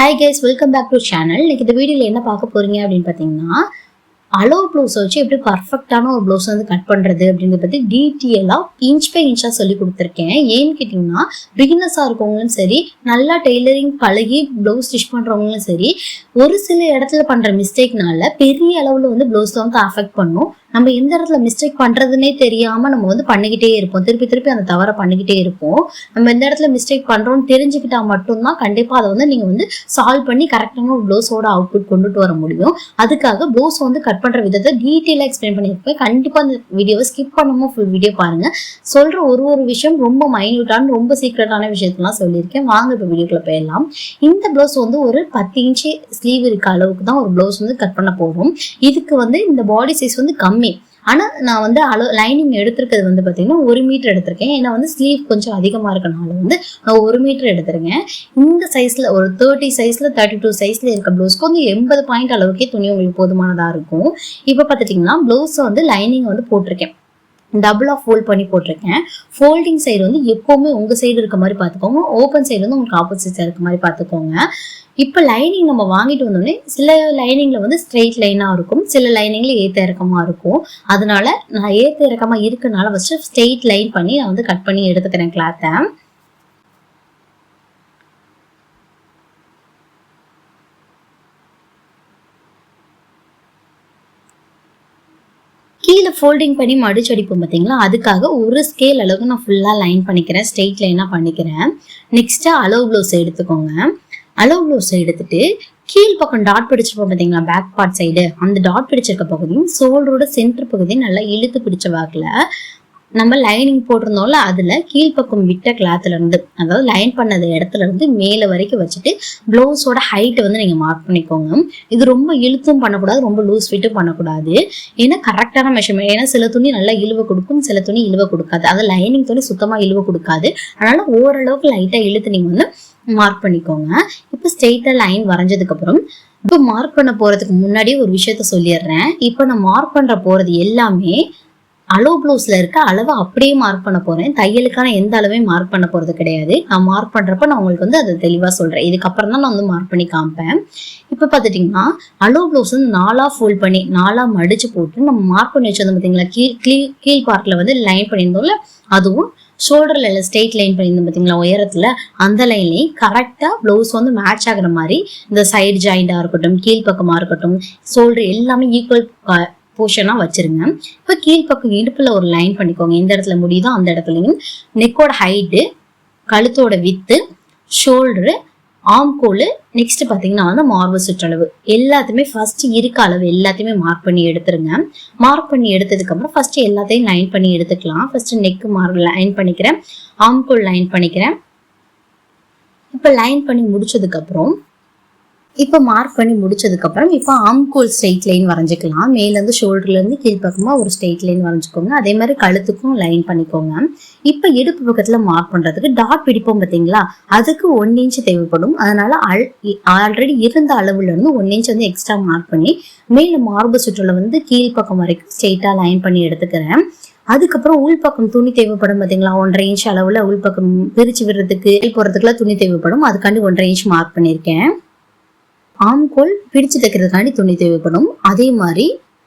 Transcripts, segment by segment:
Hi guys welcome back to channel இன்னைக்கு இந்த வீடியோவில் என்ன பார்க்க போகிறீங்க அப்படின்னு பார்த்தீங்கன்னா அலோ ப்ளவுஸை வச்சு எப்படி பர்ஃபெக்டான ஒரு ப்ளவுஸ் வந்து கட் பண்ணுறது அப்படின்றத பற்றி டீட்டெயிலாக இன்ச் பை இன்ச்சாக சொல்லி கொடுத்துருக்கேன். ஏன்னு கேட்டிங்கன்னா பிகினஸாக இருக்கவங்களும் சரி நல்லா டெய்லரிங் பழகி ப்ளவுஸ் ஸ்டிச் பண்ணுறவங்களும் சரி ஒரு சில இடத்துல பண்ணுற மிஸ்டேக்னால பெரிய அளவில் வந்து ப்ளவுஸில் வந்து அஃபெக்ட் பண்ணும். நம்ம எந்த இடத்துல மிஸ்டேக் பண்றதுன்னே தெரியாம நம்ம வந்து பண்ணிக்கிட்டே இருப்போம். திருப்பி திருப்பி அந்த தவறை பண்ணிக்கிட்டே இருப்போம். நம்ம எந்த இடத்துல மிஸ்டேக் பண்றோம்னு தெரிஞ்சுக்கிட்டா மட்டும்தான் கண்டிப்பா அதை வந்து நீங்க வந்து சால்வ் பண்ணி கரெக்டான ஒரு ப்ளவுஸோட அவுட்புட் கொண்டுட்டு வர முடியும். அதுக்காக ப்ளவுஸ் வந்து கட் பண்ற விதத்தை டீட்டெயிலாக எக்ஸ்பிளைன் பண்ணியிருப்பேன். கண்டிப்பா அந்த வீடியோவை ஸ்கிப் பண்ணாம ஃபுல் வீடியோ பாருங்க. சொல்ற ஒரு ஒரு விஷயம் ரொம்ப மைன்யூட்டான ரொம்ப சீக்ரெட்டான விஷயத்தெல்லாம் சொல்லியிருக்கேன். வாங்க இப்போ வீடியோக்குள்ள போயிடலாம். இந்த ப்ளவுஸ் வந்து ஒரு பத்து இன்ச்சு ஸ்லீவ் இருக்க அளவுக்கு தான் ஒரு ப்ளவுஸ் வந்து கட் பண்ண போகிறோம் இதுக்கு வந்து இந்த பாடி சைஸ் வந்து கம்மி ஆனா நான் வந்து அளவு லைனிங் எடுத்திருக்கிறது வந்து பார்த்தீங்கன்னா ஒரு மீட்டர் எடுத்திருக்கேன். ஏன்னா வந்து ஸ்லீவ் கொஞ்சம் அதிகமாக இருக்கனால வந்து நான் ஒரு மீட்டர் எடுத்திருக்கேன். இந்த சைஸில் ஒரு தேர்ட்டி சைஸில் தேர்ட்டி டூ சைஸில் இருக்க ப்ளவுஸ்க்கு வந்து எண்பது பாயிண்ட் அளவுக்கே துணி உங்களுக்கு போதுமானதாக இருக்கும். இப்போ பார்த்துட்டிங்கன்னா ப்ளவுஸை வந்து லைனிங் வந்து போட்டிருக்கேன். டபுளாக ஃபோல்ட் பண்ணி போட்டிருக்கேன். ஃபோல்டிங் சைடு வந்து எப்போவுமே உங்கள் சைடு இருக்க மாதிரி பார்த்துக்கோங்க. ஓப்பன் சைடு வந்து உங்களுக்கு ஆப்போசிட் இருக்க மாதிரி பார்த்துக்கோங்க. இப்போ லைனிங் நம்ம வாங்கிட்டு வந்தோடனே சில லைனிங்கில் வந்து ஸ்ட்ரெயிட் லைனாக இருக்கும். சில லைனிங்கில் ஏற்ற இறக்கமாக இருக்கும். அதனால நான் ஏற்ற இறக்கமாக இருக்கனால ஃபஸ்ட்டு ஸ்ட்ரெயிட் லைன் பண்ணி நான் வந்து கட் பண்ணி எடுத்துக்கிறேன் கிளாத்தை கீழே ஃபோல்டிங் பண்ணி மடிச்சடிப்போம் பார்த்தீங்களா அதுக்காக ஒரு ஸ்கேல் அளவுக்கு நான் ஃபுல்லாக லைன் பண்ணிக்கிறேன். ஸ்ட்ரெயிட் லைனாக பண்ணிக்கிறேன். நெக்ஸ்ட்டு அளவு ப்ளவுஸ் எடுத்துக்கோங்க. அளவு ப்ளவுஸ் எடுத்துட்டு கீழ் பக்கம் டாட் பிடிச்சிருப்போம் பார்த்தீங்களா பேக் பார்ட் சைடு அந்த டாட் பிடிச்சிருக்க பகுதியும் சோல்டரோட சென்டர் பகுதியும் நல்லா இழுத்து பிடிச்ச வாக்கில் நம்ம லைனிங் போட்டிருந்தோம்ல அதுல கீழ்ப்பக்கம் விட்ட கிளாத்ல இருந்து அதாவது லைன் பண்ணது இடத்துல இருந்து மேல வரைக்கும் வச்சுட்டு ப்ளவுஸோட ஹைட்டை வந்து நீங்க மார்க் பண்ணிக்கோங்க. இது ரொம்ப இழுத்தும் பண்ணக்கூடாது ரொம்ப லூஸ் ஃபிட்டும் பண்ணக்கூடாது. ஏன்னா கரெக்டான மெஷர்மெண்ட் ஏன்னா சில துணி நல்லா இழுவ கொடுக்கும் சில துணி இழுவ கொடுக்காது. அது லைனிங் துணி சுத்தமா இழுவ கொடுக்காது. அதனால ஓரளவுக்கு லைட்டா இழுத்து நீங்க வந்து மார்க் பண்ணிக்கோங்க. இப்போ ஸ்ட்ரெயிட்டா லைன் வரைஞ்சதுக்கு அப்புறம் இப்போ மார்க் பண்ண போறதுக்கு முன்னாடி ஒரு விஷயத்த சொல்லிடுறேன். இப்போ நான் மார்க் பண்ற போறது எல்லாமே அளவு ப்ளவுஸ்ல இருக்க அளவை அப்படியே மார்க் பண்ண போறேன். தையலுக்கான எந்த அளவையும் மார்க் பண்ண போறது கிடையாது. நான் மார்க் பண்றப்ப நான் உங்களுக்கு வந்து அதை தெளிவா சொல்றேன். இதுக்கப்புறம் தான் நான் வந்து மார்க் பண்ணி காமிப்பேன். இப்போ பார்த்துட்டிங்கன்னா அளவு ப்ளவுஸ் வந்து நாலா ஃபோல்ட் பண்ணி நாலா மடிச்சு போட்டு நம்ம மார்க் பண்ணி வச்சிருந்தோம் பார்த்தீங்களா கீழ் கீழ் கீழ் பார்ட்ல வந்து லைன் பண்ணியிருந்தோம்ல அதுவும் ஷோல்டர்ல இல்லை ஸ்ட்ரெயிட் லைன் பண்ணியிருந்தோம் பார்த்தீங்களா உயரத்துல அந்த லைன்லேயும் கரெக்டாக ப்ளவுஸ் வந்து மேட்ச் ஆகுற மாதிரி இந்த சைடு ஜாயிண்டாக இருக்கட்டும் கீழ்ப்பக்கமாக இருக்கட்டும் ஷோல்டர் எல்லாமே ஈக்குவல் போர்ஷனாக வச்சிருங்க. இப்போ கீழ்ப்பக்கம் இடுப்பில் ஒரு லைன் பண்ணிக்கோங்க. எந்த இடத்துல முடியுதோ அந்த இடத்துலையும் நெக்கோட ஹைட்டு கழுத்தோட வித்து ஷோல்டரு ஆம்கோல் நெக்ஸ்ட் பார்த்தீங்கன்னா வந்து மார்பு சுற்றளவு. எல்லாத்தையுமே ஃபர்ஸ்ட் இருக்க அளவு எல்லாத்தையுமே மார்க் பண்ணி எடுத்துருங்க. மார்க் பண்ணி எடுத்ததுக்கு அப்புறம் ஃபர்ஸ்ட் எல்லாத்தையும் லைன் பண்ணி எடுத்துக்கலாம். ஃபர்ஸ்ட் நெக் மார்க் லைன் பண்ணிக்கிறேன். ஆம்கோல் லைன் பண்ணிக்கிறேன். இப்போ லைன் பண்ணி முடிச்சதுக்கு அப்புறம் இப்போ மார்க் பண்ணி முடிச்சதுக்கப்புறம் இப்போ ஆம்கோல் ஸ்ட்ரெயிட் லைன் வரைஞ்சிக்கலாம். மேலேருந்து ஷோல்டர்லேருந்து கீழ்ப்பக்கமாக ஒரு ஸ்ட்ரெயிட் லைன் வரைஞ்சிக்கோங்க. அதே மாதிரி கழுத்துக்கும் லைன் பண்ணிக்கோங்க. இப்போ இடுப்பு பக்கத்தில் மார்க் பண்ணுறதுக்கு டாட் பிடிப்போம் பார்த்தீங்களா அதுக்கு ஒன் இன்ச் தேவைப்படும். அதனால் அல் ஆல்ரெடி இருந்த அளவுலேருந்து ஒன் இன்ச் வந்து எக்ஸ்ட்ரா மார்க் பண்ணி மேலே மார்பு சுற்றுல வந்து கீழ்ப்பக்கம் வரைக்கும் ஸ்ட்ரெயிட்டாக லைன் பண்ணி எடுத்துக்கிறேன். அதுக்கப்புறம் உள்பக்கம் துணி தேவைப்படும் பார்த்தீங்களா ஒன்றரை இன்ச் அளவில் உள்பக்கம் பிரித்து விடுறதுக்கு போகிறதுக்குலாம் துணி தேவைப்படும். அதுக்காண்டி ஒன்றரை இன்ச் மார்க் பண்ணியிருக்கேன். ஆம்கோல் பிடிச்சு தைக்கிறதுக்காண்டி துணி தேவைப்படும். அதே மாதிரி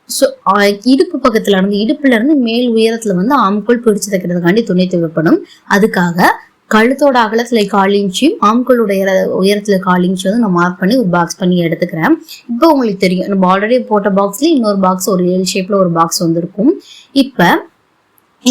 ஸோ இடுப்பு பக்கத்துல இருந்து இடுப்புல இருந்து மேல் உயரத்துல வந்து ஆம்கோல் பிடிச்சு தைக்கிறதுக்காண்டி துணி தேவைப்படும். அதுக்காக கழுத்தோட அகலத்துல கால் இன்ச்சும் ஆம்கோலோட உயரத்துல கால் வந்து நான் மார்க் பண்ணி ஒரு பாக்ஸ் பண்ணி எடுத்துக்கிறேன். இப்போ உங்களுக்கு தெரியும் நம்ம ஆல்ரெடி போட்ட பாக்ஸ்ல இன்னொரு பாக்ஸ் ஒரு எல் ஷேப்ல ஒரு பாக்ஸ் வந்திருக்கும். இப்போ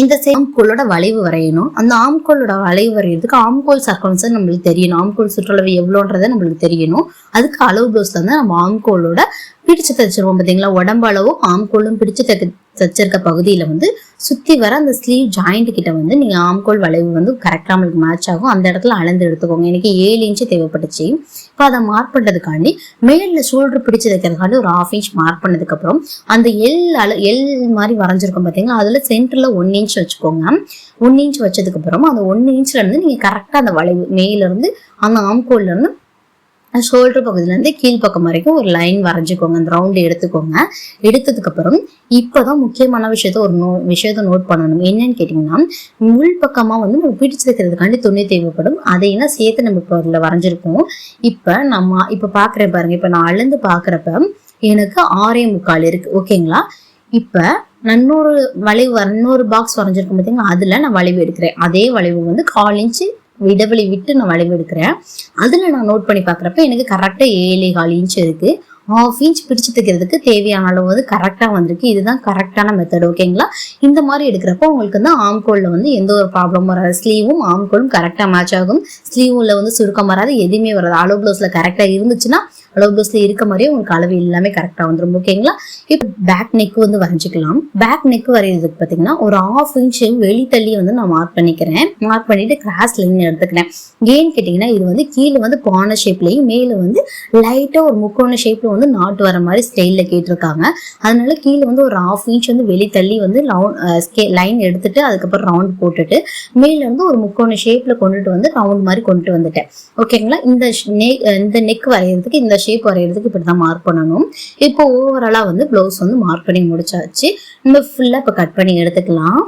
இந்த ஆம்கோலோட வளைவு வரையணும். அந்த ஆம்கோலோட வளைவு வரைகிறதுக்கு ஆம்கோல் சர்க்கம்ஸ் நம்மளுக்கு தெரியணும். ஆம்கோல் சுற்றளவு எவ்வளோன்றதை நம்மளுக்கு தெரியணும். அதுக்கு அளவு ப்ளவுஸ் தான் நம்ம ஆம்கோலோட பிடிச்சு தைச்சிருவோம் பார்த்தீங்களா உடம்பு அளவும் ஆம்கோலும் பிடிச்சு தைக்க தைச்சிருக்க பகுதியில் வந்து சுற்றி வர அந்த ஸ்லீவ் ஜாயிண்ட் கிட்ட வந்து நீங்கள் ஆம்கோல் வளைவு வந்து கரெக்டாக நம்மளுக்கு மேட்ச் ஆகும். அந்த இடத்துல அளந்து எடுத்துக்கோங்க. எனக்கு ஏழு இன்ச்சு தேவைப்பட்டுச்சு. இப்போ அதை மார்க் பண்ணுறதுக்காண்டி மேலில் ஷோல்டர் பிடிச்சு தைக்கிறதுக்காண்டி ஒரு ஹாஃப் இன்ச் மார்க் பண்ணதுக்கப்புறம் அந்த எல் அள எல் மாதிரி வரைஞ்சிருக்கோம் பார்த்தீங்களா அதில் சென்டரில் ஒன் இன்ச் வச்சுக்கோங்க. ஒன் இன்ச் வச்சதுக்கப்புறம் அந்த ஒன் இன்ச்ல இருந்து நீங்கள் கரெக்டாக அந்த வளைவு மேலேருந்து அந்த ஆம்கோல்லேருந்து ஷோல்டர் பகுதியிலேருந்து கீழ்ப்பக்கம் வரைக்கும் ஒரு லைன் வரைஞ்சிக்கோங்க. அந்த ரவுண்டு எடுத்துக்கோங்க. எடுத்ததுக்கப்புறம் இப்போ தான் முக்கியமான விஷயத்த ஒரு நோ விஷயத்த நோட் பண்ணணும். என்னன்னு கேட்டிங்கன்னா உள் பக்கமாக வந்து நம்ம பிடிச்சு வைக்கிறதுக்காண்டி துணி தேவைப்படும். அதையெல்லாம் சேர்த்து நம்ம இப்போ அதில் வரைஞ்சிருக்கோம். இப்போ நம்ம இப்போ பார்க்குறேன் பாருங்க. இப்போ நான் அளந்து பார்க்குறப்ப எனக்கு ஆறே முக்கால் இருக்குது ஓகேங்களா இப்போ இன்னொரு வளைவு வர- இன்னொரு பாக்ஸ் வரைஞ்சிருக்கும் பார்த்தீங்கன்னா அதில் நான் வளைவு எடுக்கிறேன். அதே வளைவு வந்து கால் இன்ச்சு இடைவெளி விட்டு நான் வளைவு எடுக்கிறேன். அதில் நான் நோட் பண்ணி பார்க்குறப்ப எனக்கு கரெக்டாக ஏழு கால் இன்ச் இருக்குது ஹாஃப் இன்ச் பிடிச்சு தைக்கிறதுக்கு தேவையான அளவு வந்து கரெக்டாக வந்திருக்கு. இதுதான் கரெக்டான மெத்தட் ஓகேங்களா இந்த மாதிரி எடுக்கிறப்போ உங்களுக்கு வந்து ஆம்கோலில் வந்து எந்த ஒரு ப்ராப்ளமும் வராது. ஸ்லீவும் ஆம்கோலும் கரெக்டாக மேட்ச் ஆகும். ஸ்லீவில் வந்து சுருக்கம் வராது. எதுவுமே வராது. அளவு ப்ளவுஸில் கரெக்டாக இருந்துச்சுன்னா அளவு பஸ்ல இருக்க மாதிரியே உங்களுக்கு அளவு எல்லாமே கரெக்டாக வந்துடும் ஓகேங்களா இப்போ பேக் நெக் வந்து வரைஞ்சிக்கலாம். பேக் நெக் வரைகிறதுக்கு பார்த்தீங்கன்னா ஒரு ஆஃப் இன்ச் வெளி தள்ளி வந்து நான் மார்க் பண்ணிக்கிறேன். மார்க் பண்ணிட்டு கிராஸ் லைன் எடுத்துக்கிறேன். ஏன்னு கேட்டிங்கன்னா இது வந்து கீழே வந்து பானை ஷேப்லையும் மேலே வந்து லைட்டாக ஒரு முக்கோண ஷேப்பில் வந்து நாட்டு வர மாதிரி ஸ்டைலில் கேட்டிருக்காங்க. அதனால கீழே வந்து ஒரு ஆஃப் இன்ச் வந்து வெளி தள்ளி வந்து ரவுண்ட் லைன் எடுத்துட்டு அதுக்கப்புறம் ரவுண்ட் போட்டுட்டு மேலே வந்து ஒரு முக்கோண ஷேப்பில் கொண்டுட்டு வந்து ரவுண்ட் மாதிரி கொண்டுட்டு வந்துட்டேன். ஓகேங்களா இந்த இந்த நெக் வரைகிறதுக்கு இந்த ஷேப் வரைகிறதுக்கு இப்படி தான் மார்க் பண்ணணும். இப்போ ஓவராலாக வந்து ப்ளவுஸ் வந்து மார்க் பண்ணி முடிச்சாச்சு. நம்ம ஃபுல்லாக இப்போ கட் பண்ணி எடுத்துக்கலாம்.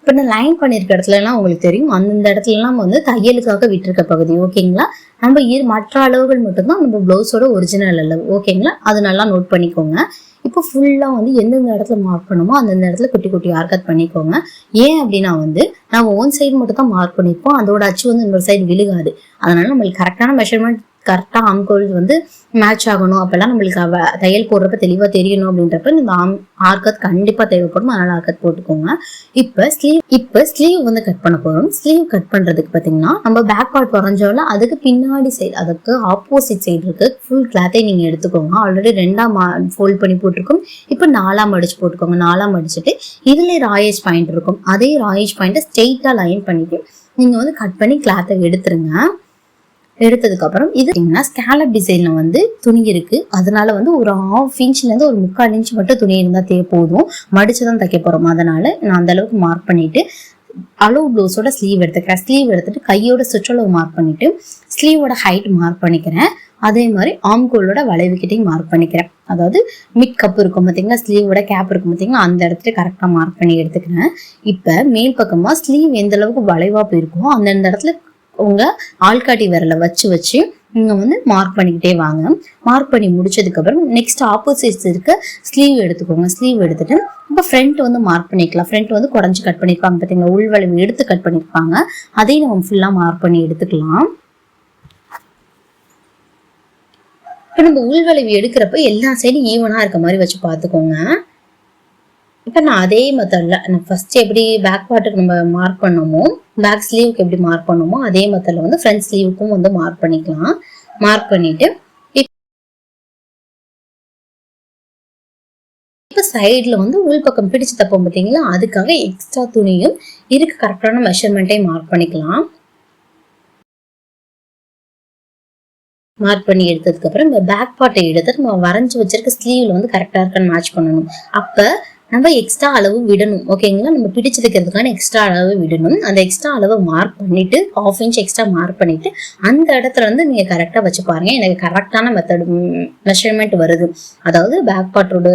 இப்போ நான் லைன் பண்ணியிருக்க இடத்துலலாம் உங்களுக்கு தெரியும். அந்தந்த இடத்துலலாம் வந்து தையலுக்காக விட்டிருக்க பகுதி ஓகேங்களா? நம்ம இரு மற்ற அளவுகள் மட்டும்தான் நம்ம ப்ளவுஸோட ஒரிஜினல் அளவு ஓகேங்களா? அது நல்லா நோட் பண்ணிக்கோங்க. இப்போ ஃபுல்லாக வந்து எந்தெந்த இடத்துல மார்க் பண்ணுமோ அந்தந்த இடத்துல குட்டி குட்டி ஆர்கட் பண்ணிக்கோங்க. ஏன் அப்படின்னா வந்து நம்ம ஒன் சைடு மட்டும் தான் மார்க் பண்ணியிருப்போம் அதோட அச்சு வந்து இன்னொரு சைடு விழுகாது. அதனால நம்மளுக்கு கரெக்டான மெஷர்மெண்ட் கரெக்டாக ஆம்கோல் வந்து மேட்ச் ஆகணும். அப்போல்லாம் நம்மளுக்கு அவ தையல் போடுறப்ப தெளிவாக தெரியணும் அப்படின்றப்ப இந்த ஆம் ஆர்கத் கண்டிப்பாக தேவைப்படும். அதனால் ஆர்கத் போட்டுக்கோங்க. இப்போ ஸ்லீவ் இப்போ ஸ்லீவ் வந்து கட் பண்ண போகிறோம் ஸ்லீவ் கட் பண்ணுறதுக்கு பார்த்தீங்கன்னா நம்ம பேக் பார்ட் வரைஞ்சோம்ல அதுக்கு பின்னாடி சைடு அதுக்கு ஆப்போசிட் சைடு இருக்கு. ஃபுல் கிளாத்தை நீங்கள் எடுத்துக்கோங்க. ஆல்ரெடி ரெண்டாம் ஃபோல்ட் பண்ணி போட்டிருக்கோம். இப்போ நாலாம் அடிச்சு போட்டுக்கோங்க. நாலாம் அடிச்சுட்டு இதில் ராயேஜ் பாயிண்ட் இருக்கும். அதே ராயேஜ் பாயிண்ட்டை ஸ்ட்ரெயிட்டாக லைன் பண்ணிட்டு நீங்கள் வந்து கட் பண்ணி கிளாத்தை எடுத்துருங்க. எடுத்ததுக்கு அப்புறம் இது பார்த்தீங்கன்னா ஸ்கேலப் டிசைன்ல வந்து துணி இருக்கு. அதனால வந்து ஒரு ஹாஃப் இன்ச்ல இருந்து ஒரு முக்கால் இன்ச் மட்டும் துணி இருந்தா தே போதும். மடிச்சுதான் தைக்க போறோம். அதனால நான் அந்த அளவுக்கு மார்க் பண்ணிட்டு அளவு ப்ளவுஸோட ஸ்லீவ் எடுத்துக்கிறேன். ஸ்லீவ் எடுத்துட்டு கையோட சுற்றளவு மார்க் பண்ணிட்டு ஸ்லீவோட ஹைட் மார்க் பண்ணிக்கிறேன். அதே மாதிரி ஆம்கோலோட வளைவுக்கிட்டையும் மார்க் பண்ணிக்கிறேன். அதாவது மிட் கப் இருக்கும் பார்த்தீங்களா ஸ்லீவோட கேப் இருக்கும் பார்த்தீங்களா அந்த இடத்துல கரெக்டாக மார்க் பண்ணி எடுத்துக்கிறேன். இப்போ மேல் பக்கமாக ஸ்லீவ் எந்த அளவுக்கு வளைவாக போயிருக்கோ அந்தந்த இடத்துல உங்க ஆள்காட்டி விரலை வச்சு வச்சு நீங்க வந்து மார்க் பண்ணிக்கிட்டே வாங்க. மார்க் பண்ணி முடிச்சதுக்கு அப்புறம் நெக்ஸ்ட் ஆப்போசிட்ஸ் இருக்க. ஸ்லீவ் எடுத்துக்கோங்க. ஸ்லீவ் எடுத்துட்டு இப்போ ஃப்ரண்ட் வந்து மார்க் பண்ணிக்கலாம். ஃப்ரண்ட் வந்து குடஞ்சி கட் பண்ணிருப்பாங்க பார்த்தீங்களா உள்வளவு எடுத்து கட் பண்ணிருப்பாங்க. அதையும் நம்ம ஃபுல்லா மார்க் பண்ணி எடுத்துக்கலாம். இப்போ நம்ம உள்வளைவு எடுக்கிறப்ப எல்லா சைடும் ஈவனா இருக்க மாதிரி வச்சு பார்த்துக்கோங்க. இப்போ நான் அதே மெத்தடில் நான் ஃபர்ஸ்ட் எப்படி பேக் பார்ட்டுக்கு நம்ம மார்க் பண்ணோமோ பேக் ஸ்லீவுக்கு எப்படி மார்க் பண்ணோமோ அதே மெத்தடில் வந்து ஃப்ரண்ட் ஸ்லீவுக்கும் வந்து மார்க் பண்ணிக்கலாம். மார்க் பண்ணிட்டு இப்போ சைடில் வந்து உள்பக்கம் பிடிச்சு தப்போம் பார்த்தீங்களா அதுக்காக எக்ஸ்ட்ரா துணியும் இருக்க கரெக்டான மெஷர்மெண்ட்டையும் மார்க் பண்ணிக்கலாம். மார்க் பண்ணி எடுத்ததுக்கு அப்புறம் இந்த பேக் பார்ட்டை எடுத்து நம்ம வரைஞ்சி வச்சிருக்க ஸ்லீவ்ல வந்து கரெக்டாக இருக்கான்னு மேட்ச் பண்ணணும். அப்போ நம்ம எக்ஸ்ட்ரா அளவு விடணும். ஓகேங்களா நம்ம பிடிச்சிருக்கிறதுக்கான எக்ஸ்ட்ரா அளவு விடணும். அந்த எக்ஸ்ட்ரா அளவை மார்க் பண்ணிட்டு ஆஃப் இன்ச் எக்ஸ்ட்ரா மார்க் பண்ணிட்டு அந்த இடத்துல வந்து நீங்க கரெக்டாக வச்சு பாருங்க. எனக்கு கரெக்டான மெத்தட் மெஷர்மெண்ட் வருது. அதாவது பேக் பார்ட்டோட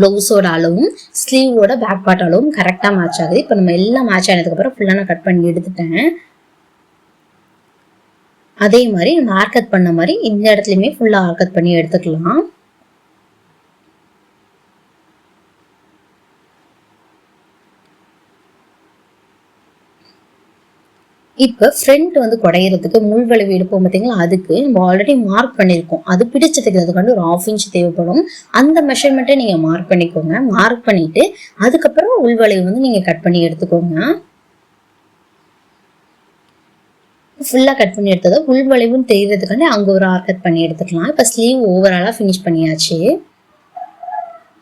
ப்ளவுஸோட அளவும் ஸ்லீவோட பேக் பார்ட் அளவும் கரெக்டாக மேட்ச் ஆகுது. இப்போ நம்ம எல்லாம் மேட்ச் ஆனதுக்கப்புறம் ஃபுல்லாக நான் கட் பண்ணி எடுத்துட்டேன். அதே மாதிரி நம்ம ஹேர் கட் பண்ண மாதிரி இந்த இடத்துலையுமே ஃபுல்லாக ஹேர் கட் பண்ணி எடுத்துக்கலாம். இப்போ ஃப்ரண்ட் வந்து குடையிறதுக்கு முள் வளைவு எடுப்போம் பார்த்தீங்களா அதுக்கு நம்ம ஆல்ரெடி மார்க் பண்ணியிருக்கோம் அது பிடிச்சதுக்கு அதுக்காண்டு ஒரு ஆஃப் இன்ச் தேவைப்படும். அந்த மெஷர்மெண்ட்டை நீங்கள் மார்க் பண்ணிக்கோங்க. மார்க் பண்ணிட்டு அதுக்கப்புறம் உள் வளைவு வந்து நீங்கள் கட் பண்ணி எடுத்துக்கோங்க. ஃபுல்லாக கட் பண்ணி எடுத்ததை உள் வளைவுன்னு தெரியறதுக்காண்டி அங்கே ஒரு ஆர் கட் பண்ணி எடுத்துக்கலாம். இப்போ ஸ்லீவ் ஓவராலாக ஃபினிஷ் பண்ணியாச்சு.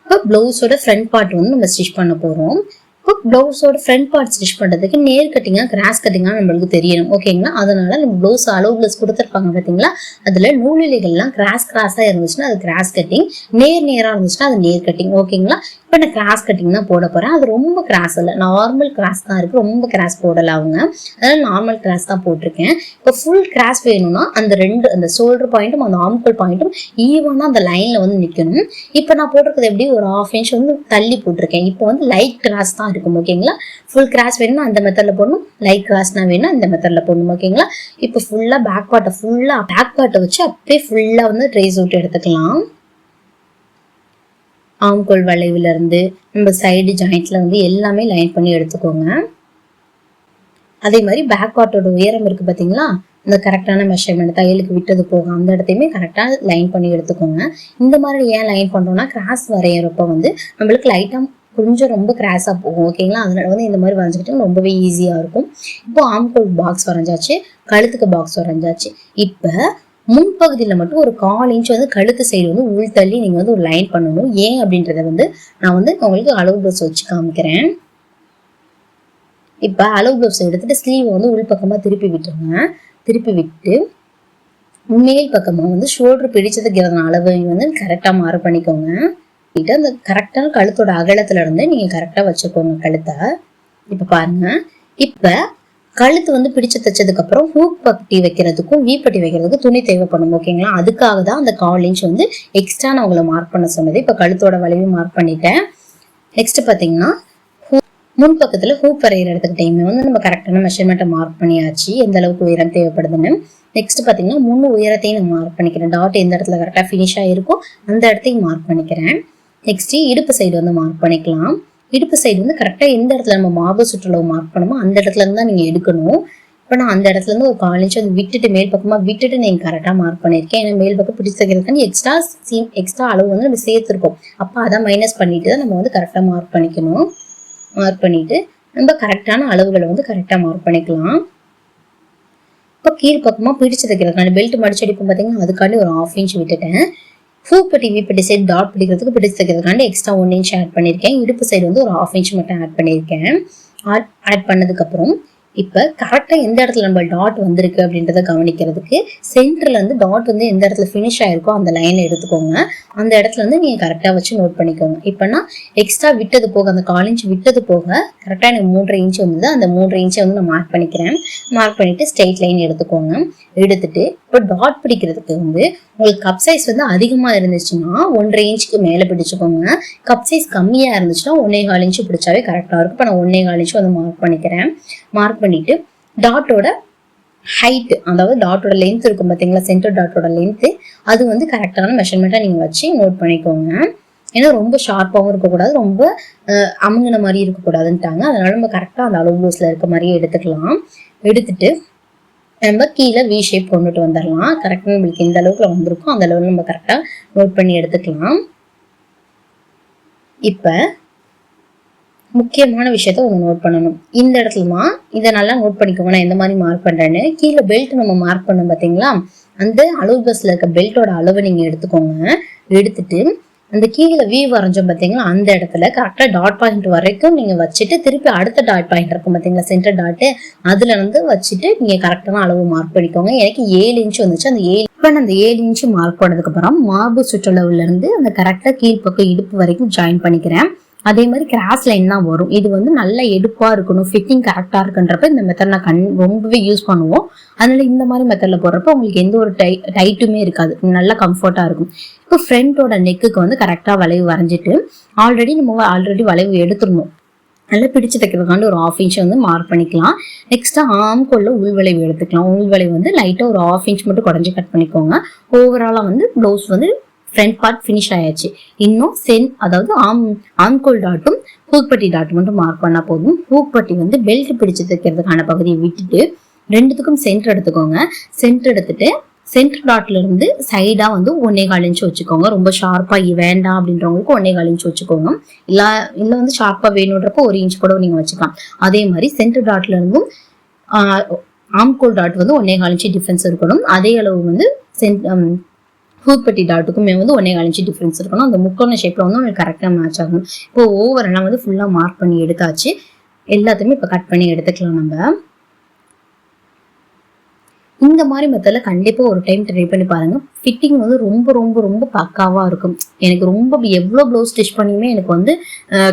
இப்போ ப்ளவுஸோட ஃப்ரண்ட் பார்ட் வந்து நம்ம ஸ்டிச் பண்ண போகிறோம் இப்போ ப்ளவுஸோட ஃப்ரண்ட் பார்ட் ஸ்டிச் பண்ணுறதுக்கு நேர் கட்டிங்காக கிராஸ் கட்டிங்காக நம்மளுக்கு தெரியணும். ஓகேங்களா அதனால நம்ம ப்ளவுஸ் அளவு ப்ளவுஸ் கொடுத்துருப்பாங்க பார்த்தீங்களா அதில் நூலிலைகள்லாம் கிராஸ் கிராஸாக இருந்துச்சுன்னா அது கிராஸ் கட்டிங் நேர் நேராக இருந்துச்சுன்னா அது நேர் கட்டிங் ஓகேங்களா இப்போ நான் கிராஸ் கட்டிங் தான் போட போகிறேன் அது ரொம்ப கிராஸ் இல்லை. நார்மல் கிராஸ் தான் இருக்குது ரொம்ப கிராஸ் போடலை அவங்க. அதனால் நார்மல் கிராஸ் தான் போட்டிருக்கேன். இப்போ ஃபுல் கிராஸ் வேணும்னா அந்த ரெண்டு அந்த ஷோல்டர் பாயிண்ட்டும் அந்த ஆம்பிள் பாயிண்ட்டும் ஈவனாக அந்த லைனில் வந்து நிற்கணும் இப்போ நான் போட்டிருக்கிறது எப்படி? ஒரு ஆஃப் இன்ச் வந்து தள்ளி போட்டிருக்கேன். இப்போ வந்து லைட் கிராஸ் தான் இருக்கும் ஓகேங்களா ஃபுல் கிராஸ் வேணும்னா அந்த மெத்தடில் போடணும். லைட் கிராஸ்னா வேணும்னா இந்த மெத்தடில் போடணும் ஓகேங்களா இப்போ ஃபுல்லாக பேக் பார்ட்டை ஃபுல்லாக பேக் பார்ட்டை வச்சு அப்படியே ஃபுல்லாக வந்து ட்ரேஸ் விட்டு எடுத்துக்கலாம். ஆம்கோல் வளைவுல இருந்து நம்ம சைடு ஜாயிண்ட்ல வந்து எல்லாமே லைன் பண்ணி எடுத்துக்கோங்க. அதே மாதிரி பேக் பார்ட்டோட உயரம் இருக்கு பாத்தீங்களா? இந்த கரெக்டான மெஷர்மெண்ட் தையலுக்கு விட்டது போக அந்த இடத்தையுமே கரெக்டாக லைன் பண்ணி எடுத்துக்கோங்க. இந்த மாதிரி ஏன் லைன் பண்ணுறோம்னா கிராஸ் வரைகிறப்ப வந்து நம்மளுக்கு லைட்டாக கொஞ்சம் ரொம்ப கிராஸாக போகும் ஓகேங்களா அதனால வந்து இந்த மாதிரி வரைஞ்சிக்கிட்டு ரொம்பவே ஈஸியாக இருக்கும். இப்போ ஆம்கோல் பாக்ஸ் வரைஞ்சாச்சு கழுத்துக்கு பாக்ஸ் வரைஞ்சாச்சு. இப்போ முன்பகுதியில் மட்டும் ஒரு கால் இன்ச் வந்து கழுத்து சைடு வந்து உள் தள்ளி நீங்கள் வந்து ஒரு லைன் பண்ணணும். ஏன் அப்படின்றத வந்து நான் வந்து உங்களுக்கு அளவு ப்ளவுஸ் வச்சு காமிக்கிறேன். இப்போ அளவு ப்ளவுஸ் எடுத்துட்டு ஸ்லீவ் வந்து உள் பக்கமாக திருப்பி விட்டுருங்க. திருப்பி விட்டு மேல் பக்கமாக வந்து ஷோல்டர் பிடிச்சதுக்கு அளவையும் வந்து கரெக்டாக மாறு பண்ணிக்கோங்க. அந்த கரெக்டான கழுத்தோட அகலத்துல இருந்து நீங்கள் கரெக்டாக வச்சுக்கோங்க கழுத்தை. இப்போ பாருங்க. இப்போ கழுத்து வந்து பிடிச்சு தைச்சதுக்கு அப்புறம் ஹூக் பட்டி வைக்கிறதுக்கும் வீப்பட்டி வைக்கிறதுக்கும் துணி தேவைப்படும் ஓகேங்களா அதுக்காக தான் அந்த கால் இன்ச் வந்து எக்ஸ்ட்ரா நான் உங்களை மார்க் பண்ண சொன்னது. இப்போ கழுத்தோட வளைவு மார்க் பண்ணிட்டேன். நெக்ஸ்ட் பார்த்தீங்கன்னா முன் பக்கத்தில் ஹூப் வரைகிற இடத்துக்கிட்டையுமே வந்து நம்ம கரெக்டான மெஷர்மெண்ட்டை மார்க் பண்ணியாச்சு. எந்த அளவுக்கு உயரம் தேவைப்படுதுன்னு. நெக்ஸ்ட் பார்த்தீங்கன்னா முன்னு உயரத்தையும் நான் மார்க் பண்ணிக்கிறேன். டாட் எந்த இடத்துல கரெக்டாக ஃபினிஷ் இருக்கோ அந்த இடத்தையும் மார்க் பண்ணிக்கிறேன். நெக்ஸ்ட் இடுப்பு சைடு வந்து மார்க் பண்ணிக்கலாம். இடுப்பு சைடு வந்து கரெக்டாக எந்த இடத்துல நம்ம மார்பு சுற்றுலவு மார்க் பண்ணுமோ அந்த இடத்துல இருந்து தான் நீங்கள் எடுக்கணும். இப்போ நான் அந்த இடத்துல இருந்து ஒரு கால் இன்ச் வந்து விட்டுட்டு மேல் பக்கமாக விட்டுட்டு நீங்கள் கரெக்டாக மார்க் பண்ணியிருக்கேன் ஏன்னா மேல் பக்கம் பிடிச்சிருக்கிறதுக்கான எக்ஸ்ட்ரா சீம் எக்ஸ்ட்ரா அளவு வந்து நம்ம சேர்த்துருக்கோம். அப்போ அதை மைனஸ் பண்ணிட்டு தான் நம்ம வந்து கரெக்டாக மார்க் பண்ணிக்கணும். மார்க் பண்ணிட்டு நம்ம கரெக்டான அளவுகளை வந்து கரெக்டாக மார்க் பண்ணிக்கலாம். இப்போ கீழ் பக்கமாக பிடிச்சிருக்கிறதுக்கான பெல்ட் மடிச்சடிப்பு பார்த்தீங்கன்னா அதுக்காண்டி ஒரு ஆஃப் இன்ச் விட்டுட்டேன். ஹூப்பட்டி வீப்பட்டி சைடு டாட் பிடிக்கிறதுக்கு பிடிச்சு தைக்கிறதுக்காண்டி எக்ஸ்ட்ரா ஒன் இன்ச் ஆட் பண்ணியிருக்கேன் இடுப்பு சைடு வந்து ஒரு ஹாஃப் இன்ச் மட்டும் ஆட் பண்ணியிருக்கேன் ஆட் ஆட் பண்ணதுக்கப்புறம் இப்போ கரெக்டாக எந்த இடத்துல நம்ம டாட் வந்திருக்கு அப்படின்றத கவனிக்கிறதுக்கு சென்டரில் வந்து டாட் வந்து எந்த இடத்துல ஃபினிஷ் ஆகிருக்கோ அந்த லைனில் எடுத்துக்கோங்க. அந்த இடத்துல வந்து நீங்கள் கரெக்டாக வச்சு நோட் பண்ணிக்கோங்க. இப்போனா எக்ஸ்ட்ரா விட்டது போக அந்த கால் இன்ச் விட்டது போக கரெக்டாக எனக்கு மூன்றரை இன்ச் வந்தது. அந்த மூன்றரை இன்ச்சை வந்து நான் மார்க் பண்ணிக்கிறேன். மார்க் பண்ணிட்டு ஸ்ட்ரெயிட் லைன் எடுத்துக்கோங்க. எடுத்துட்டு இப்போ டாட் பிடிக்கிறதுக்கு வந்து உங்களுக்கு கப் சைஸ் வந்து அதிகமாக இருந்துச்சுன்னா ஒன்றரை இன்ச்சுக்கு மேலே பிடிச்சிக்கோங்க. கப் சைஸ் கம்மியாக இருந்துச்சுன்னா ஒன்னே கால் இன்ச்சு பிடிச்சாவே கரெக்டாக இருக்கும். இப்போ நான் ஒன்றே கால் இன்ச்சு வந்து மார்க் பண்ணிக்கிறேன். மார்க் பண்ணிட்டு டாட்டோட ஹைட் அதாவது டாட்டோட லென்த் இருக்கும் பார்த்தீங்களா சென்டர் டாட்டோட லென்த்து அது வந்து கரெக்டான மெஷர்மெண்ட்டாக நீங்கள் வச்சு நோட் பண்ணிக்கோங்க. ஏன்னா ரொம்ப ஷார்ப்பாகவும் இருக்கக்கூடாது ரொம்ப அமுங்கின மாதிரி இருக்கக்கூடாதுன்ட்டாங்க. அதனால நம்ம கரெக்டாக அந்த அளவு ப்ளவுஸில் இருக்க மாதிரியே எடுத்துக்கலாம். எடுத்துட்டு நம்ம கீழே வி ஷேப் கொண்டுட்டு வந்துடலாம். கரெக்டாக நம்மளுக்கு எந்த அளவுக்கு வந்திருக்கோ அந்த அளவுக்கு நம்ம கரெக்டாக நோட் பண்ணி எடுத்துக்கலாம். இப்போ முக்கியமான விஷயத்த ஒன்று நோட் பண்ணணும். இந்த இடத்துலமா இதை நல்லா நோட் பண்ணிக்கோங்க. நான் எந்த மாதிரி மார்க் பண்ணுறேன்னு கீழே பெல்ட் நம்ம மார்க் பண்ணோம் பார்த்தீங்களா? அந்த அளவு பஸ்ல இருக்க பெல்ட்டோட அளவை நீங்கள் எடுத்துக்கோங்க. எடுத்துட்டு அந்த கீழே வி வரைஞ்சோம் பார்த்தீங்களா? அந்த இடத்துல கரெக்டாக டாட் பாயிண்ட் வரைக்கும் நீங்கள் வச்சுட்டு திருப்பி அடுத்த டாட் பாயிண்ட் இருக்கும் பார்த்தீங்களா? சென்டர் டாட்டு அதில் வந்து வச்சுட்டு நீங்கள் கரெக்டான அளவு மார்க் பண்ணிக்கோங்க. எனக்கு ஏழு இன்ச்சு வந்துச்சு. அந்த ஏழு இப்போ அந்த ஏழு இன்ச்சு மார்க் போனதுக்கப்புறம் மார்பு சுற்றளவுல இருந்து அந்த கரெக்டாக கீழ்ப்பக்கம் இடுப்பு வரைக்கும் ஜாயின் பண்ணிக்கிறேன். அதே மாதிரி கிராஸ் லைன் தான் வரும். இது வந்து நல்ல எடுப்பாக இருக்கணும் ஃபிட்டிங் கரெக்டாக இருக்குன்றப்ப இந்த மெத்தட் நான் கண் ரொம்பவே யூஸ் பண்ணுவோம். அதனால இந்த மாதிரி மெத்தடில் போடுறப்ப உங்களுக்கு எந்த ஒரு டை டைட்டுமே இருக்காது. நல்லா கம்ஃபர்ட்டாக இருக்கும். இப்போ ஃப்ரண்ட்டோட நெக்குக்கு வந்து கரெக்டாக வளைவு வரைஞ்சிட்டு ஆல்ரெடி நம்ம ஆல்ரெடி வளைவு எடுத்துடணும். நல்லா பிடிச்சு தைக்கிறதுக்காண்டி ஒரு ஆஃப் இன்ச் வந்து மார்க் பண்ணிக்கலாம். நெக்ஸ்ட் உள் உள்வளைவு எடுத்துக்கலாம். உள்வளைவு வந்து லைட்டாக ஒரு ஆஃப் இன்ச் மட்டும் குறைஞ்சி கட் பண்ணிக்கோங்க. ஓவராலாக வந்து ப்ளவுஸ் வந்து ஃப்ரண்ட் பார்ட் ஃபினிஷ் ஆயாச்சு. இன்னும் சென் அதாவது ஆம் ஆம்கோல் டாட்டும் ஹூக்பட்டி டாட் மட்டும் மார்க் பண்ணால் போதும். ஹூக்பட்டி வந்து பெல்ட் பிடிச்சு தைக்கிறதுக்கான பகுதியை விட்டுட்டு ரெண்டுத்துக்கும் சென்டர் எடுத்துக்கோங்க. சென்டர் எடுத்துட்டு சென்டர் டாட்ல இருந்து சைடா வந்து ஒன்னே கால் இன்ச் வச்சுக்கோங்க. ரொம்ப ஷார்ப்பா வேண்டாம் அப்படின்றவங்களுக்கு ஒன்னே கால் இன்ச்சு வச்சுக்கோங்க. இல்ல இல்ல வந்து ஷார்ப்பா வேணுன்றப்போ ஒரு இன்ச் கூட நீங்க வச்சுக்கலாம். அதே மாதிரி சென்டர் டாட்ல இருந்தும் ஆம்கோல் டாட் வந்து ஒன்னே கால் இன்ச்சு டிஃபரன்ஸ் இருக்கணும். அதே அளவு வந்து சென் ஹூக்பட்டி டாட்டுக்குமே வந்து ஒன்னே கால் டிஃப்ரென்ஸ் இருக்கணும். அந்த முக்கோண ஷேப்பில் வந்து உங்களுக்கு கரெக்டாக மேட்ச் ஆகணும். இப்போ ஓவர் எல்லாம் வந்து ஃபுல்லாக மார்க் பண்ணி எடுத்தாச்சு. எல்லாத்தையுமே இப்போ கட் பண்ணி எடுத்துக்கலாம் நம்ம. இந்த மாதிரி மெத்தடில் கண்டிப்பாக ஒரு டைம் ட்ரை பண்ணி பாருங்க. ஃபிட்டிங் வந்து ரொம்ப ரொம்ப ரொம்ப பக்காவாக இருக்கும். எனக்கு ரொம்ப எவ்வளோ ப்ளவுஸ் ஸ்டிச் பண்ணியுமே எனக்கு வந்து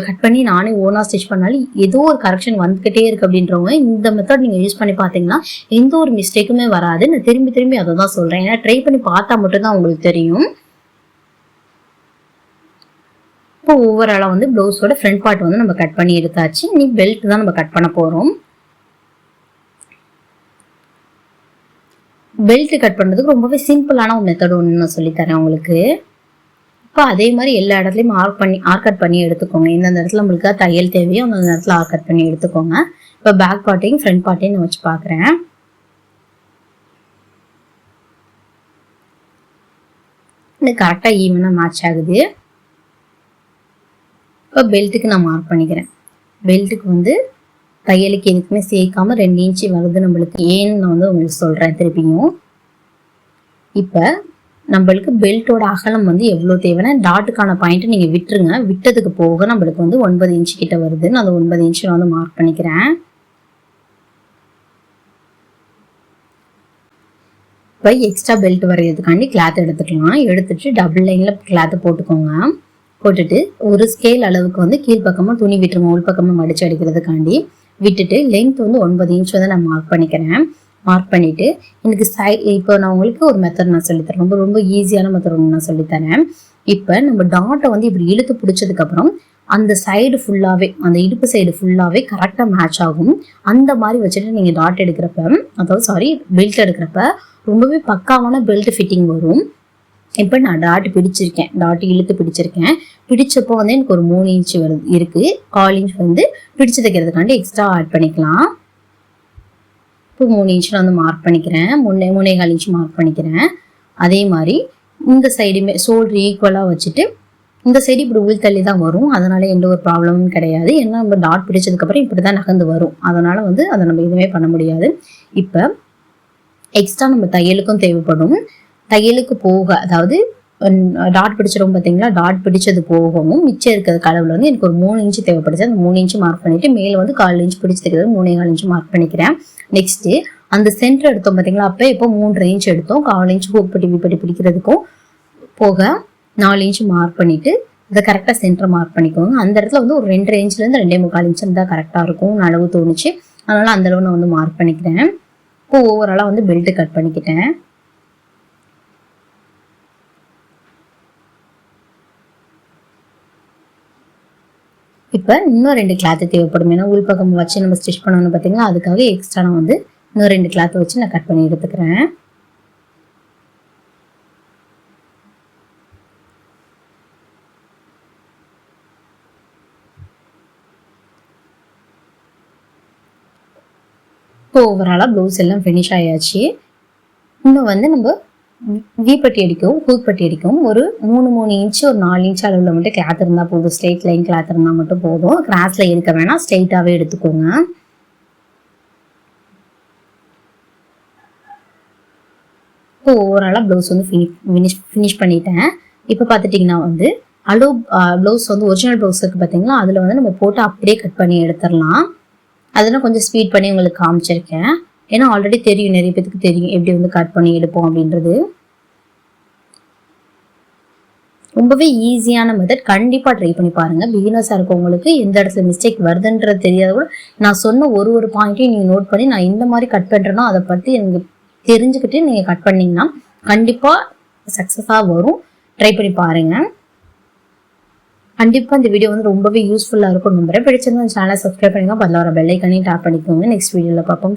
கட் பண்ணி நானே ஓனாக ஸ்டிச் பண்ணாலும் ஏதோ ஒரு கரெக்ஷன் வந்துக்கிட்டே இருக்குது அப்படின்றவங்க இந்த மெத்தட் நீங்கள் யூஸ் பண்ணி பார்த்தீங்கன்னா எந்த ஒரு மிஸ்டேக்குமே வராது. நான் திரும்பி திரும்பி அதை தான் சொல்கிறேன் ஏன்னா ட்ரை பண்ணி பார்த்தா மட்டும்தான் உங்களுக்கு தெரியும். இப்போ ஓவராலாக வந்து ப்ளவுஸோட ஃப்ரண்ட் பார்ட் வந்து நம்ம கட் பண்ணி எடுத்தாச்சு. நீ பெல்ட் தான் நம்ம கட் பண்ண போகிறோம் பெல்ட் கட் பண்ணுறதுக்கு ரொம்பவே சிம்பிளான ஒரு மெத்தட் ஒன்று நான் சொல்லித்தரேன் உங்களுக்கு. இப்போ அதே மாதிரி எல்லா இடத்துலையும் ஆர்க் பண்ணி ஆர் கட் பண்ணி எடுத்துக்கோங்க. எந்தெந்த இடத்துல உங்களுக்கு தையல் தேவையோ அந்தந்த இடத்துல ஆர் கட் பண்ணி எடுத்துக்கோங்க. இப்போ பேக் பார்ட்டையும் ஃப்ரண்ட் பார்ட்டையும் நான் வச்சு பார்க்குறேன் இது கரெக்டாக ஈவனாக மேட்ச் ஆகுது. இப்போ பெல்ட்டுக்கு நான் மார்க் பண்ணிக்கிறேன். பெல்ட்டுக்கு வந்து தையலுக்கு எதுக்குமே சேர்க்காம ரெண்டு இன்ச்சு வருது நம்மளுக்கு. ஏன்னு நான் வந்து உங்களுக்கு சொல்கிறேன் திருப்பியும். இப்போ நம்மளுக்கு பெல்ட்டோட அகலம் வந்து எவ்வளோ தேவைன்னா டாட்டுக்கான பாயிண்ட்டு நீங்கள் விட்டுருங்க. விட்டதுக்கு போக நம்மளுக்கு வந்து ஒன்பது இன்ச்சு கிட்ட வருது நான் அந்த ஒன்பது இன்ச்சு நான் வந்து மார்க் பண்ணிக்கிறேன். இப்போ எக்ஸ்ட்ரா பெல்ட் வரைகிறதுக்காண்டி கிளாத் எடுத்துக்கலாம். எடுத்துட்டு டபுள் லைனில் கிளாத்து போட்டுக்கோங்க. போட்டுட்டு ஒரு ஸ்கேல் அளவுக்கு வந்து கீழ்ப்பக்கமாக துணி விட்டுருங்க. உள்பக்கமாக மடிச்சு அடிக்கிறதுக்காண்டி. விட்டுட்டு லென்த் வந்து ஒன்பது இன்ச் வந்து நான் மார்க் பண்ணிக்கிறேன். மார்க் பண்ணிட்டு எனக்கு சை இப்போ நான் உங்களுக்கு ஒரு மெத்தட் நான் சொல்லித்தரேன். ரொம்ப ரொம்ப ஈஸியான மெத்தட் ஒன்று நான் சொல்லித்தரேன். இப்போ நம்ம டாட்டை வந்து இப்படி இழுத்து பிடிச்சதுக்கப்புறம் அந்த சைடு ஃபுல்லாகவே அந்த இடுப்பு சைடு ஃபுல்லாகவே கரெக்டாக மேட்ச் ஆகும். அந்த மாதிரி வச்சுட்டு நீங்கள் டாட் எடுக்கிறப்ப அதாவது சாரி பெல்ட் எடுக்கிறப்ப ரொம்பவே பக்காவான பெல்ட் ஃபிட்டிங் வரும். இப்போ நான் டாட் பிடிச்சிருக்கேன். டாட் இழுத்து பிடிச்சிருக்கேன். பிடிச்சப்போ வந்து எனக்கு ஒரு மூணு இன்ச் வருது இருக்குது கால் இன்ச் வந்து பிடிச்சு தைக்கிறதுக்காண்டி எக்ஸ்ட்ரா ஆட் பண்ணிக்கலாம். இப்போ மூணு இன்ச் நான் வந்து மார்க் பண்ணிக்கிறேன். முன்னே மூணே கால் இன்ச் மார்க் பண்ணிக்கிறேன். அதே மாதிரி இந்த சைடுமே ஷோல்டர் ஈக்குவலாக வச்சுட்டு இந்த சைடு இப்படி உள் தள்ளி தான் வரும். அதனால எந்த ஒரு ப்ராப்ளமும் கிடையாது. ஏன்னா நம்ம டாட் பிடிச்சதுக்கப்புறம் இப்படி தான் நகர்ந்து வரும். அதனால வந்து அதை நம்ம எதுவுமே பண்ண முடியாது. இப்போ எக்ஸ்ட்ரா நம்ம தையலுக்கும் தேவைப்படும். தையலுக்கு போக அதாவது டாட் பிடிச்சிடும் பார்த்தீங்களா டாட் பிடிச்சது போகவும் மிச்சம் இருக்கிற கடவுள் வந்து எனக்கு ஒரு மூணு இன்ச்சு தேவைப்படுச்சு அந்த மூணு இன்ச்சு மார்க் பண்ணிட்டு மேலே வந்து கால் இன்ச்சு பிடிச்சிருக்கிறது மூணே கால் இன்ச்சு மார்க் பண்ணிக்கிறேன். நெக்ஸ்ட்டு அந்த சென்டர் எடுத்தோம் பார்த்தீங்களா அப்போ இப்போ மூன்று இன்ச் எடுத்தோம். கால் இன்ச்சு ஹூப்பட்டி விப்பட்டி பிடிக்கிறதுக்கும் போக நாலு இன்ச்சு மார்க் பண்ணிட்டு இதை கரெக்டாக சென்டர் மார்க் பண்ணிக்கோங்க. அந்த இடத்துல வந்து ஒரு ரெண்டு இன்ச்லேருந்து ரெண்டே முக்கால் இன்ச் இருந்தால் கரெக்டாக இருக்கும். அளவு தோணுச்சு. அதனால் அந்த அளவு நான் வந்து மார்க் பண்ணிக்கிறேன். இப்போ ஓவராலாக வந்து பெல்ட்டு கட் பண்ணிக்கிட்டேன். இப்போ இன்னும் ரெண்டு கிளாத்து தேவைப்படும். ஏன்னா உள்பக்கம் வச்சு நம்ம ஸ்டிச் பண்ணணும் பார்த்தீங்களா அதுக்காக எக்ஸ்ட்ரா நான் வந்து இன்னும் ரெண்டு கிளாத் வச்சு நான் கட் பண்ணி எடுத்துக்கிறேன். இப்போ ஓவராலாக ப்ளவுஸ் எல்லாம் ஃபினிஷ் ஆயாச்சு. இன்னும் வந்து நம்ம வீப்பட்டி அடிக்கும் ஹூக்பட்டி அடிக்கும். ஒரு மூணு மூணு இன்ச்சு ஒரு நாலு இன்ச் அளவில் மட்டும் கிளாத் இருந்தால் போதும். ஸ்ட்ரெயிட் லைன் கிளாத் இருந்தால் மட்டும் போதும். கிராஸில் இருக்க வேணாம் ஸ்ட்ரெயிட்டாகவே எடுத்துக்கோங்க. இப்போ ஓவராலாக ப்ளவுஸ் வந்து ஃபினிஷ் ஃபினிஷ் பண்ணிட்டேன். இப்போ பார்த்துட்டிங்கன்னா வந்து அலோ ப்ளவுஸ் வந்து ஒரிஜினல் ப்ளவுஸ் இருக்குது பார்த்தீங்களா அதில் வந்து நம்ம போட்டு அப்படியே கட் பண்ணி எடுத்துடலாம். அதெல்லாம் கொஞ்சம் ஸ்பீட் பண்ணி உங்களுக்கு காமிச்சிருக்கேன். ஏன்னா ஆல்ரெடி தெரியும் நிறைய பேத்துக்கு தெரியும். எப்படி வந்து கட் பண்ணி எடுப்போம் அப்படின்றது. ரொம்பவே ஈஸியான மெத்தட் கண்டிப்பாக ட்ரை பண்ணி பாருங்கள் பிகினர்ஸாக இருக்கவங்களுக்கு எந்த இடத்துல மிஸ்டேக் வருதுன்றது தெரியாத கூட. நான் சொன்ன ஒரு ஒரு பாயிண்ட்டையும் நீங்கள் நோட் பண்ணி நான் இந்த மாதிரி கட் பண்ணுறேன்னா அதை பற்றி எனக்கு தெரிஞ்சுக்கிட்டு நீங்கள் கட் பண்ணிங்கன்னா கண்டிப்பாக சக்ஸஸாக வரும். ட்ரை பண்ணி பாருங்கள் கண்டிப்பாக இந்த வீடியோ வந்து ரொம்பவே யூஸ்ஃபுல்லாக இருக்கும். நம்புறேன் பிடிச்சிருந்தா சேனலை சப்ஸ்கிரைப் பண்ணிங்க பதில் வர பெல்லைக்கனையும் டாப் பண்ணிக்கோங்க. நெக்ஸ்ட் வீடியோவில் பார்ப்போம்.